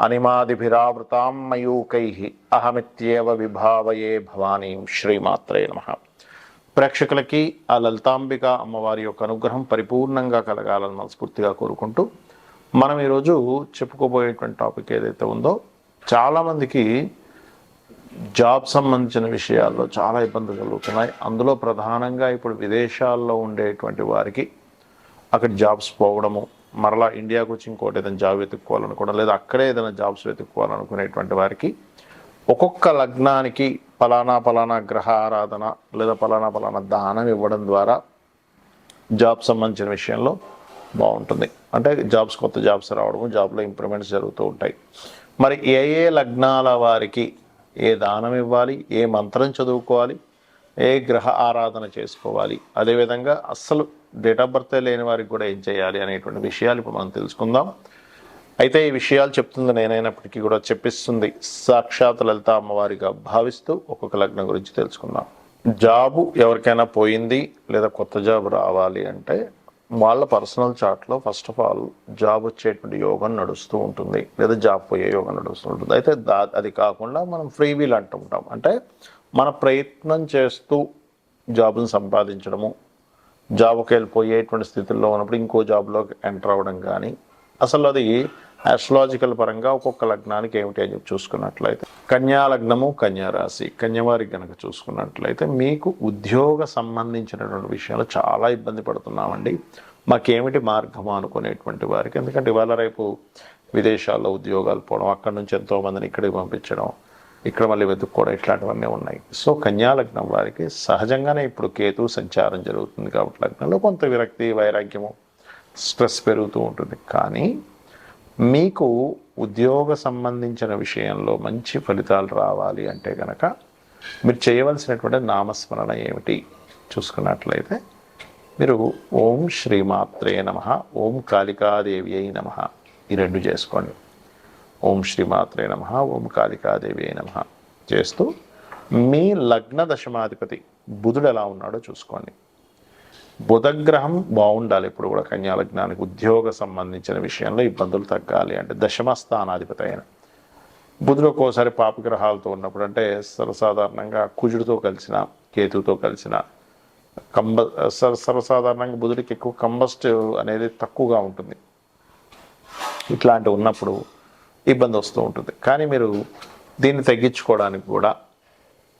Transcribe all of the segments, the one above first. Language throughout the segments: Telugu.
అనిమాదిభిరావృతాం మయూకై అహమిత్యేవ విభావయే భవానీం శ్రీమాత్రే నమ. ప్రేక్షకులకి ఆ లలితాంబిక అమ్మవారి యొక్క అనుగ్రహం పరిపూర్ణంగా కలగాలని మనస్ఫూర్తిగా కోరుకుంటూ మనం ఈరోజు చెప్పుకోబోయేటువంటి టాపిక్ ఏదైతే ఉందో చాలామందికి జాబ్ సంబంధించిన విషయాల్లో చాలా ఇబ్బందులు కలుగుతున్నాయి. అందులో ప్రధానంగా ఇప్పుడు విదేశాల్లో ఉండేటువంటి వారికి అక్కడ జాబ్స్ పోవడము మరలా ఇండియాకు వచ్చి ఇంకోటి ఏదైనా జాబ్ వెతుక్కోవాలనుకోవడం లేదా అక్కడే ఏదైనా జాబ్స్ వెతుక్కోవాలనుకునేటువంటి వారికి ఒక్కొక్క లగ్నానికి పలానా పలానా గ్రహ ఆరాధన లేదా పలానా పలానా దానం ఇవ్వడం ద్వారా జాబ్ సంబంధించిన విషయంలో బాగుంటుంది. అంటే జాబ్స్ కొత్త జాబ్స్ రావడము జాబ్లో ఇంప్రూవ్మెంట్స్ జరుగుతూ ఉంటాయి. మరి ఏ ఏ లగ్నాల వారికి ఏ దానం ఇవ్వాలి ఏ మంత్రం చదువుకోవాలి ఏ గ్రహ ఆరాధన చేసుకోవాలి? అదేవిధంగా అస్సలు డేట్ ఆఫ్ బర్త్ లేని వారికి కూడా ఏం చేయాలి అనేటువంటి విషయాలు ఇప్పుడు మనం తెలుసుకుందాం. అయితే ఈ విషయాలు చెప్తుంది నేనైనప్పటికీ కూడా చెప్పిస్తుంది. సాక్షాత్ లలిత అమ్మవారిగా భావిస్తూ ఒక్కొక్క లగ్నం గురించి తెలుసుకుందాం. జాబు ఎవరికైనా పోయింది లేదా కొత్త జాబ్ రావాలి అంటే వాళ్ళ పర్సనల్ చార్ట్లో ఫస్ట్ ఆఫ్ ఆల్ జాబ్ వచ్చేటువంటి యోగం నడుస్తూ ఉంటుంది. లేదా జాబ్ పోయే యోగం నడుస్తూ ఉంటుంది. అయితే దా అది కాకుండా మనం ఫ్రీ వీల్ అంటుంటాం అంటే మన ప్రయత్నం చేస్తూ జాబ్ని సంపాదించడము జాబ్కి వెళ్ళిపోయేటువంటి స్థితిలో ఉన్నప్పుడు ఇంకో జాబ్లోకి ఎంటర్ అవ్వడం కానీ అసలు అది ఆస్ట్రాలజికల్ పరంగా ఒక్కొక్క లగ్నానికి ఏమిటి అని చెప్పి చూసుకున్నట్లయితే కన్యా లగ్నము కన్యా రాశి కన్యవారికి కనుక చూసుకున్నట్లయితే మీకు ఉద్యోగ సంబంధించినటువంటి విషయాలు చాలా ఇబ్బంది పడుతున్నామండి. మాకేమిటి మార్గము అనుకునేటువంటి వారికి ఎందుకంటే ఇవాళ రేపు విదేశాల్లో ఉద్యోగాలు పోవడం అక్కడి నుంచి ఎంతో మందిని ఇక్కడికి పంపించడం ఇక్కడ మళ్ళీ వెతుక్కోవడం ఇట్లాంటివన్నీ ఉన్నాయి. సో కన్యాలగ్నం వారికి సహజంగానే ఇప్పుడు కేతు సంచారం జరుగుతుంది కాబట్టి లగ్నంలో కొంత విరక్తి వైరాగ్యము స్ట్రెస్ పెరుగుతూ ఉంటుంది. కానీ మీకు ఉద్యోగ సంబంధించిన విషయంలో మంచి ఫలితాలు రావాలి అంటే కనుక మీరు చేయవలసినటువంటి నామస్మరణ ఏమిటి? చూసుకున్నట్లయితే మీరు ఓం శ్రీమాత్రే నమ ఓం కాళికాదేవి అయి నమ. ఈ రెండు చేసుకోండి. ఓం శ్రీమాత్రే నమ ఓం కాళికాదేవి అయి నమ చేస్తూ మీ లగ్న దశమాధిపతి బుధుడు ఎలా ఉన్నాడో చూసుకోండి. బుధగ్రహం బాగుండాలి ఇప్పుడు కూడా కన్యా లగ్నానికి. ఉద్యోగ సంబంధించిన విషయంలో ఇబ్బందులు తగ్గాలి అంటే దశమ స్థానాధిపతి అయిన బుధుడు ఒక్కోసారి పాపగ్రహాలతో ఉన్నప్పుడు అంటే సర్వసాధారణంగా కుజుడితో కలిసిన కేతువుతో కలిసిన కంబ సర్ సర్వసాధారణంగా బుధుడికి ఎక్కువ కంబస్ట్ అనేది తక్కువగా ఉంటుంది. ఇట్లాంటి ఉన్నప్పుడు ఇబ్బంది వస్తూ ఉంటుంది. కానీ మీరు దీన్ని తగ్గించుకోవడానికి కూడా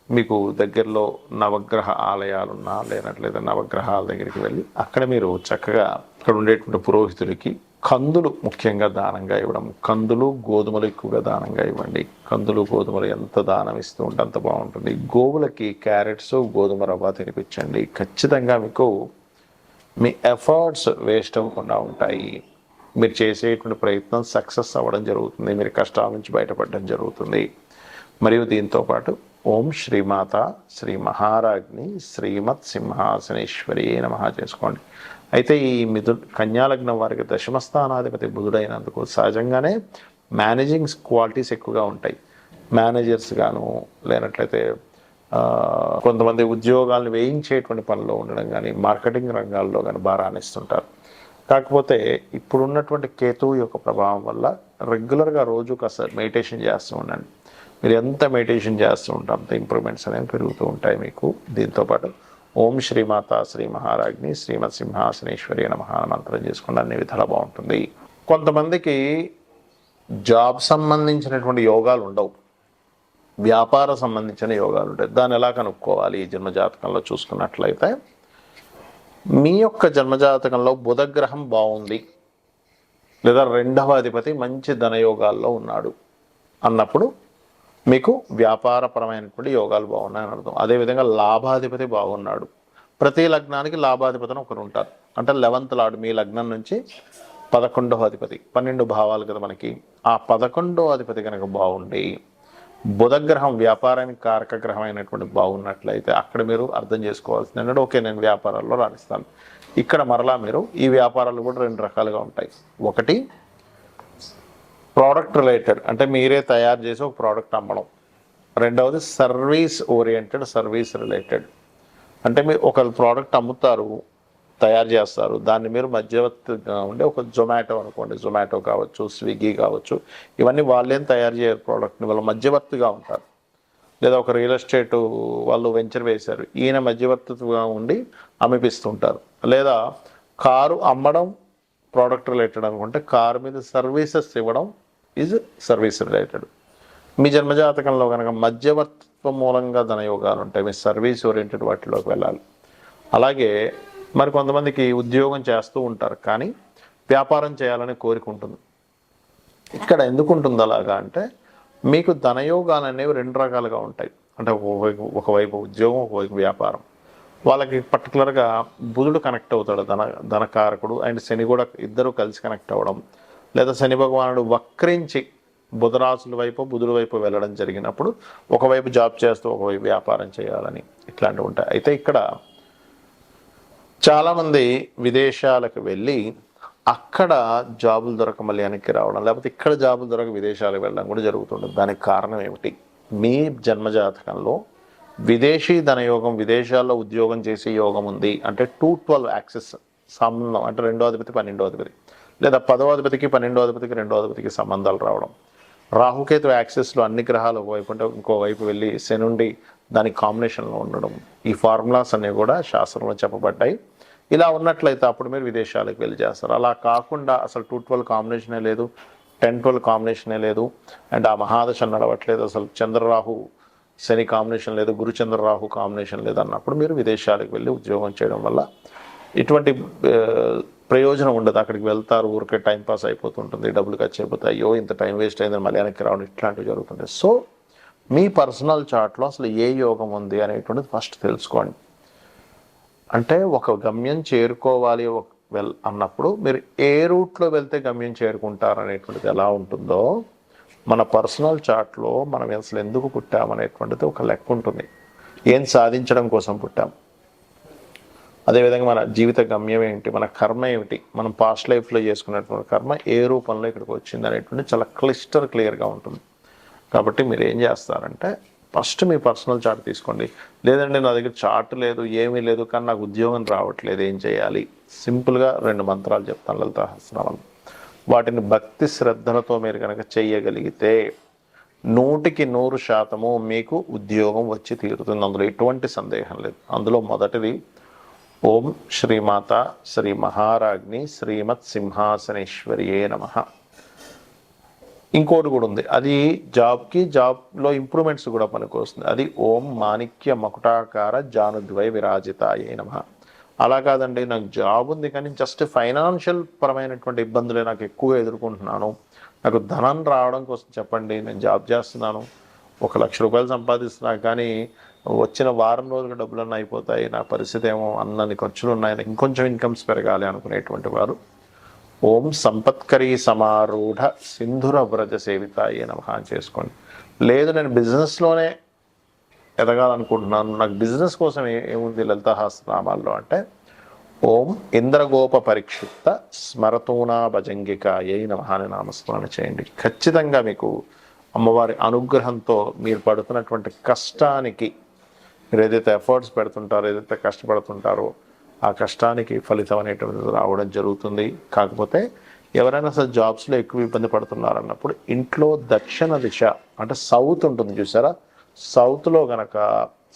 మీకు దగ్గరలో నవగ్రహ ఆలయాలున్నా లేనట్లయితే నవగ్రహాల దగ్గరికి వెళ్ళి అక్కడ మీరు చక్కగా అక్కడ ఉండేటువంటి పురోహితుడికి కందులు ముఖ్యంగా దానంగా ఇవ్వడం కందులు గోధుమలు ఎక్కువగా దానంగా ఇవ్వండి. కందులు గోధుమలు ఎంత దానం ఇస్తూ ఉంటే అంత బాగుంటుంది. గోవులకి క్యారెట్స్ గోధుమ రవ్వ తినిపించండి. ఖచ్చితంగా మీకు మీ ఎఫర్ట్స్ వేస్ట్ అవ్వకుండా ఉంటాయి. మీరు చేసేటువంటి ప్రయత్నం సక్సెస్ అవ్వడం జరుగుతుంది. మీరు కష్టాల నుంచి బయటపడడం జరుగుతుంది. మరియు దీంతో పాటు ఓం శ్రీమాత శ్రీ మహారాజ్ని శ్రీమత్ సింహాసనేశ్వరి నమ చేసుకోండి. అయితే ఈ మిథు కన్యాలగ్నం వారికి దశమస్థానాధిపతి బుధుడైనందుకు సహజంగానే మేనేజింగ్ క్వాలిటీస్ ఎక్కువగా ఉంటాయి. మేనేజర్స్ గాను లేనట్లయితే కొంతమంది ఉద్యోగాలను వేయించేటువంటి పనిలో ఉండడం కానీ మార్కెటింగ్ రంగాల్లో కానీ బాగా కాకపోతే ఇప్పుడున్నటువంటి కేతువు యొక్క ప్రభావం వల్ల రెగ్యులర్గా రోజు కాస్త మెడిటేషన్ చేస్తూ ఉండండి. మీరు ఎంత మెడిటేషన్ చేస్తూ ఉంటే అంత ఇంప్రూవ్మెంట్స్ అనేవి పెరుగుతూ ఉంటాయి మీకు. దీంతోపాటు ఓం శ్రీమాత శ్రీ మహారాజ్ని శ్రీమత్ సింహాసనేశ్వరి నమ మహామంత్రం చేసుకుని అన్ని విధాలా బాగుంటుంది. కొంతమందికి జాబ్ సంబంధించినటువంటి యోగాలు ఉండవు. వ్యాపార సంబంధించిన యోగాలు ఉంటాయి. దాన్ని ఎలా కనుక్కోవాలి? ఈ జన్మజాతకంలో చూసుకున్నట్లయితే మీ యొక్క జన్మజాతకంలో బుధగ్రహం బాగుంది. లేదా రెండవ అధిపతి మంచి ధనయోగాల్లో ఉన్నాడు. అన్నప్పుడు మీకు వ్యాపారపరమైనటువంటి యోగాలు బాగున్నాయని అర్థం. అదేవిధంగా లాభాధిపతి బాగున్నాడు. ప్రతి లగ్నానికి లాభాధిపతిని ఒకరు ఉంటారు. అంటే లెవెంత్ లాడు మీ లగ్నం నుంచి పదకొండవ అధిపతి పన్నెండు భావాలు కదా మనకి. ఆ పదకొండవ అధిపతి కనుక బాగుండి బుధగ్రహం వ్యాపారానికి కారక గ్రహం అయినటువంటి బాగున్నట్లయితే అక్కడ మీరు అర్థం చేసుకోవాల్సింది ఏంటంటే ఓకే నేను వ్యాపారాల్లో రాణిస్తాను. ఇక్కడ మరలా మీరు ఈ వ్యాపారాలు కూడా రెండు రకాలుగా ఉంటాయి. ఒకటి ప్రోడక్ట్ రిలేటెడ్ అంటే మీరే తయారు చేసి ఒక ప్రోడక్ట్ అమ్మడం. రెండవది సర్వీస్ ఓరియంటెడ్ సర్వీస్ రిలేటెడ్ అంటే మీరు ఒక ప్రోడక్ట్ అమ్ముతారు తయారు చేస్తారు. దాన్ని మీరు మధ్యవర్తిగా ఉండే ఒక జొమాటో అనుకోండి. జొమాటో కావచ్చు స్విగ్గీ కావచ్చు ఇవన్నీ వాళ్ళేం తయారు చేయరు ప్రోడక్ట్ని వాళ్ళు మధ్యవర్తిగా ఉంటారు. లేదా ఒక రియల్ ఎస్టేట్ వాళ్ళు వెంచర్ వేశారు. ఈయన మధ్యవర్తిగా ఉండి అమ్మిపిస్తుంటారు. లేదా కారు అమ్మడం ప్రోడక్ట్ రిలేటెడ్ అనుకుంటే కారు మీద సర్వీసెస్ ఇవ్వడం ఈజ్ సర్వీస్ రిలేటెడ్ మీ జన్మజాతకంలో కనుక మధ్యవర్తిత్వ మూలంగా ధనయోగాలు ఉంటాయి. మీ సర్వీస్ ఓరియంటెడ్ వాటిలోకి వెళ్ళాలి. అలాగే మరి కొంతమందికి ఉద్యోగం చేస్తూ ఉంటారు కానీ వ్యాపారం చేయాలని కోరిక ఉంటుంది. ఇక్కడ ఎందుకు ఉంటుంది అలాగా అంటే మీకు ధనయోగాలు అనేవి రెండు రకాలుగా ఉంటాయి. అంటే ఒకవైపు ఒకవైపు ఉద్యోగం ఒకవైపు వ్యాపారం. వాళ్ళకి పర్టికులర్గా బుధుడు కనెక్ట్ అవుతాడు ధన ధనకారకుడు. అండ్ శని కూడా ఇద్దరు కలిసి కనెక్ట్ అవ్వడం. లేదా శని భగవానుడు వక్రించి బుధరాశుల వైపు బుధుడు వైపు వెళ్ళడం జరిగినప్పుడు ఒకవైపు జాబ్ చేస్తూ ఒకవైపు వ్యాపారం చేయాలని ఇట్లాంటివి ఉంటాయి. అయితే ఇక్కడ చాలామంది విదేశాలకు వెళ్ళి అక్కడ జాబులు దొరక మళ్ళీ రావడం లేకపోతే ఇక్కడ జాబులు దొరక విదేశాలకు వెళ్ళడం కూడా జరుగుతుంటుంది. దానికి కారణం ఏమిటి? మీ జన్మజాతకంలో విదేశీ ధనయోగం విదేశాల్లో ఉద్యోగం చేసే యోగం ఉంది అంటే టూ ట్వెల్వ్ యాక్సెస్ సంబంధం అంటే రెండో అధిపతి పన్నెండో అధిపతి లేదా పదో అధిపతికి పన్నెండో అధిపతికి రెండో అధిపతికి సంబంధాలు రావడం. రాహుకేతు యాక్సెస్లో అన్ని గ్రహాలు ఒకవైపు అంటే ఇంకోవైపు వెళ్ళి శనుండి దాని కాంబినేషన్లో ఉండడం. ఈ ఫార్ములాస్ అన్నీ కూడా శాస్త్రంలో చెప్పబడ్డాయి. ఇలా ఉన్నట్లయితే అప్పుడు మీరు విదేశాలకు వెళ్ళి చేస్తారు. అలా కాకుండా అసలు టూ ట్వెల్వ్ కాంబినేషనే లేదు టెన్ ట్వెల్వ్ కాంబినేషనే లేదు అండ్ ఆ మహాదశ నడవట్లేదు అసలు చంద్రరాహు శని కాంబినేషన్ లేదు గురు చంద్రరాహు కాంబినేషన్ లేదు అన్నప్పుడు మీరు విదేశాలకు వెళ్ళి ఉద్యోగం చేయడం వల్ల ఇటువంటి ప్రయోజనం ఉండదు. అక్కడికి వెళ్తారు ఊరికే టైం పాస్ అయిపోతుంటుంది డబ్బులు ఖర్చు అయిపోతాయి అయ్యో ఇంత టైం వేస్ట్ అయిందని మళ్ళీ వెనక్కి రావడం ఇట్లాంటివి జరుగుతుంటాయి. సో మీ పర్సనల్ చార్ట్లో అసలు ఏ యోగం ఉంది అనేటువంటిది ఫస్ట్ తెలుసుకోండి. అంటే ఒక గమ్యం చేరుకోవాలి ఒక వెల్ అన్నప్పుడు మీరు ఏ రూట్లో వెళ్తే గమ్యం చేరుకుంటారు అనేటువంటిది ఎలా ఉంటుందో మన పర్సనల్ చార్ట్లో మనం అసలు ఎందుకు పుట్టాం అనేటువంటిది ఒక లెక్క ఉంటుంది. ఏం సాధించడం కోసం పుట్టాం. అదేవిధంగా మన జీవిత గమ్యం ఏంటి మన కర్మ ఏమిటి మనం పాస్ట్ లైఫ్లో చేసుకున్నటువంటి కర్మ ఏ రూపంలో ఇక్కడికి వచ్చింది అనేటువంటి చాలా క్లిస్టర్ క్లియర్గా ఉంటుంది. కాబట్టి మీరు ఏం చేస్తారంటే ఫస్ట్ మీ పర్సనల్ చార్ట్ తీసుకోండి. లేదండి నా దగ్గర చార్ట్ లేదు ఏమీ లేదు కానీ నాకు ఉద్యోగం రావట్లేదు ఏం చేయాలి? సింపుల్గా రెండు మంత్రాలు చెప్తాను లలిత సహస్రనామం. వాటిని భక్తి శ్రద్ధలతో మీరు కనుక చేయగలిగితే నూటికి నూరు శాతము మీకు ఉద్యోగం వచ్చి తీరుతుంది. అందులో ఎటువంటి సందేహం లేదు. అందులో మొదటిది ఓం శ్రీమాత శ్రీ మహారాజ్ని శ్రీమత్ సింహాసనేశ్వరియే నమ. ఇంకోటి కూడా ఉంది. అది జాబ్కి జాబ్లో ఇంప్రూవ్మెంట్స్ కూడా పనికొస్తుంది అది ఓం మాణిక్య మకుటాకార జానుద్వయ విరాజిత నమ. అలా కాదండి నాకు జాబ్ ఉంది కానీ జస్ట్ ఫైనాన్షియల్ పరమైనటువంటి ఇబ్బందులే నాకు ఎక్కువ ఎదుర్కొంటున్నాను. నాకు ధనం రావడం కోసం చెప్పండి నేను జాబ్ చేస్తున్నాను. ఒక లక్ష రూపాయలు సంపాదిస్తున్నా కానీ వచ్చిన వారం రోజుల డబ్బులన్నీ అయిపోతాయి. నా పరిస్థితి ఏమో అన్నది ఖర్చులు ఉన్నాయి ఇంకొంచెం ఇన్కమ్స్ పెరగాలి అనుకునేటువంటి వారు ఓం సంపత్కరీ సమారూఢ సింధుర వ్రజ సేవితాయే నమ అని చేసుకోండి. లేదు నేను బిజినెస్లోనే ఎదగాలనుకుంటున్నాను. నాకు బిజినెస్ కోసం ఏముంది లలితాహాస్నామాల్లో అంటే ఓం ఇంద్రగోప పరిక్షిప్త స్మరతూనా భజంగిక ఏ నమ అని నామస్మరణ చేయండి. ఖచ్చితంగా మీకు అమ్మవారి అనుగ్రహంతో మీరు పడుతున్నటువంటి కష్టానికి మీరు ఏదైతే ఎఫర్ట్స్ పెడుతుంటారో ఏదైతే కష్టపడుతుంటారో ఆ కష్టానికి ఫలితం అనేటువంటిది రావడం జరుగుతుంది. కాకపోతే ఎవరైనా అసలు జాబ్స్లో ఎక్కువ ఇబ్బంది పడుతున్నారు అన్నప్పుడు ఇంట్లో దక్షిణ దిశ అంటే సౌత్ ఉంటుంది చూసారా? సౌత్లో గనక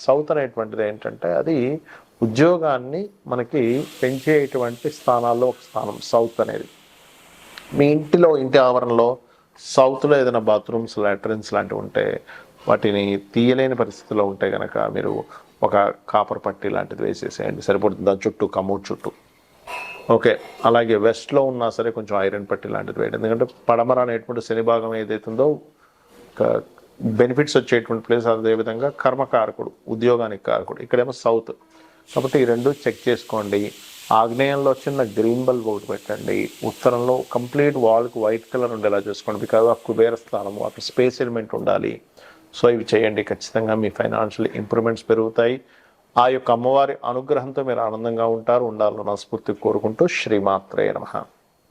సౌత్ అనేటువంటిది ఏంటంటే అది ఉద్యోగాన్ని మనకి పెంచేటువంటి స్థానాల్లో ఒక స్థానం సౌత్ అనేది. మీ ఇంటిలో ఇంటి ఆవరణలో సౌత్లో ఏదైనా బాత్రూమ్స్ లాట్రిన్స్ లాంటివి ఉంటే వాటిని తీయలేని పరిస్థితిలో ఉంటే కనుక మీరు ఒక కాపర్ పట్టి లాంటిది వేసేసేయండి. సరిపోతుంది దాని చుట్టూ కమోడ్ చుట్టూ. ఓకే. అలాగే వెస్ట్లో ఉన్నా సరే కొంచెం ఐరన్ పట్టి లాంటిది వేయండి. ఎందుకంటే పడమర అనేటువంటి శని భాగం ఏదైతుందో బెనిఫిట్స్ వచ్చేటువంటి ప్లేస్ అదేవిధంగా కర్మకారకుడు ఉద్యోగానికి కారకుడు. ఇక్కడేమో సౌత్. కాబట్టి ఈ రెండు చెక్ చేసుకోండి. ఆగ్నేయంలో చిన్న గ్రీన్ బల్బ్ ఒకటి పెట్టండి. ఉత్తరంలో కంప్లీట్ వాల్కి వైట్ కలర్ ఉండేలా చూసుకోండి. బికాజ్ ఆఫ్ కుబేర స్థానము అక్కడ స్పేస్ ఎలిమెంట్ ఉండాలి. సో ఇవి చేయండి. ఖచ్చితంగా మీ ఫైనాన్షియల్ ఇంప్రూవ్మెంట్స్ పెరుగుతాయి. ఆ యొక్క అమ్మవారి అనుగ్రహంతో మీరు ఆనందంగా ఉంటారు. ఉండాలని మనస్ఫూర్తి కోరుకుంటూ శ్రీమాత్రే నమ.